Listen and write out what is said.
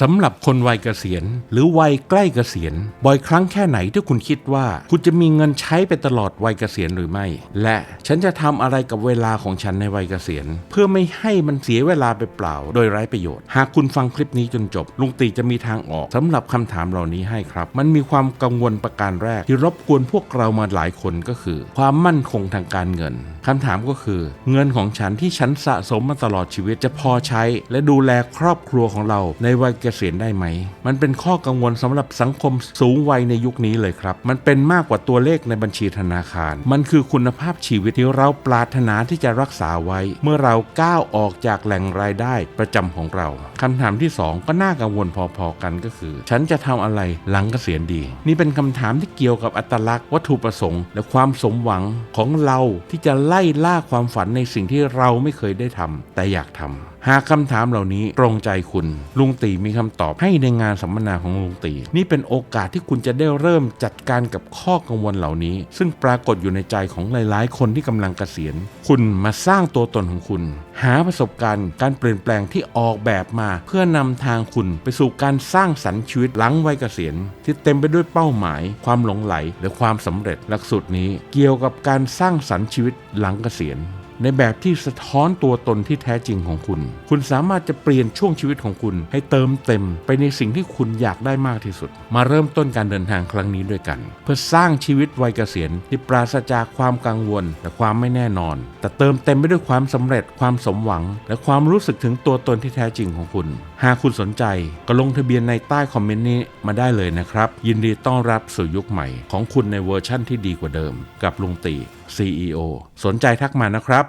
สำหรับคนวัยเกษียณ หรือวัยใกล้เกษียณ บ่อยครั้งแค่ไหนที่คุณคิดว่า คุณจะมีเงินใช้ไปตลอดวัยเกษียณหรือไม่ และฉันจะทำอะไรกับเวลาของฉันในวัยเกษียณ เพื่อไม่ให้มันเสียเวลาไปเปล่า โดยไร้ประโยชน์ หากคุณฟังคลิปนี้จนจบ ลุงตีจะมีทางออกสำหรับคำถามเหล่านี้ให้ครับ มันมีความกังวลประการแรก ที่รบกวนพวกเรามาหลายคนก็คือ ความมั่นคงทางการเงิน คำถามก็คือ เงินของฉันที่ฉันสะสมมาตลอดชีวิตจะพอใช้ และดูแลครอบครัวของเราในวัยเกษียณได้ไหม มันเป็นข้อกังวลสำหรับสังคมสูงวัยในยุคนี้เลยครับ มันเป็นมากกว่าตัวเลขในบัญชีธนาคาร มันคือคุณภาพชีวิตที่เราปรารถนาที่จะรักษาไว้ เมื่อเราก้าวออกจากแหล่งรายได้ประจำของเราคำถามที่สองก็น่ากังวลพอๆกันก็คือ ฉันจะทำอะไรหลังเกษียณดี นี่เป็นคำถามที่เกี่ยวกับอัตลักษณ์วัตถุประสงค์ และความสมหวังของเราที่จะไล่ล่าความฝันในสิ่งที่เราไม่เคยได้ทำแต่อยากทำหากคำถามเหล่านี้ตรงใจคุณ ลุงตีมีคำตอบให้ในงานสัมมนาของลุงตี นี่เป็นโอกาสที่คุณจะได้เริ่มจัดการกับข้อกังวลเหล่านี้ ซึ่งปรากฏอยู่ในใจของหลาย ๆ คนที่กำลังเกษียณ คุณมาสร้างตัวตนของคุณ หาประสบการณ์การเปลี่ยนแปลงที่ออกแบบมา เพื่อนำทางคุณไปสู่การสร้างสรรค์ชีวิตหลังวัยเกษียณ ที่เต็มไปด้วยเป้าหมาย ความหลงไหล และความสำเร็จหลักสูตรนี้ เกี่ยวกับการสร้างสรรค์ชีวิตหลังหลังเกษียณ ในแบบที่สะท้อนตัวตนที่แท้จริงของคุณ คุณสามารถจะเปลี่ยนช่วงชีวิตของคุณ ให้เติมเต็มไปในสิ่งที่คุณอยากได้มากที่สุด มาเริ่มต้นการเดินทางครั้งนี้ด้วยกัน เพื่อสร้างชีวิตวัยเกษียณที่ปราศจากความกังวล และความไม่แน่นอน แต่เติมเต็มไปด้วยความสำเร็จความสมหวัง และความรู้สึกถึงตัวตนที่แท้จริงของคุณ หากคุณสนใจก็ลงทะเบียนในใต้คอมเมนต์นี้มาได้เลยนะครับ ยินดีต้อนรับสู่ยุคใหม่ ของคุณในเวอร์ชั่นที่ดีกว่าเดิม กับลุงตี CEO สนใจทักมานะครับ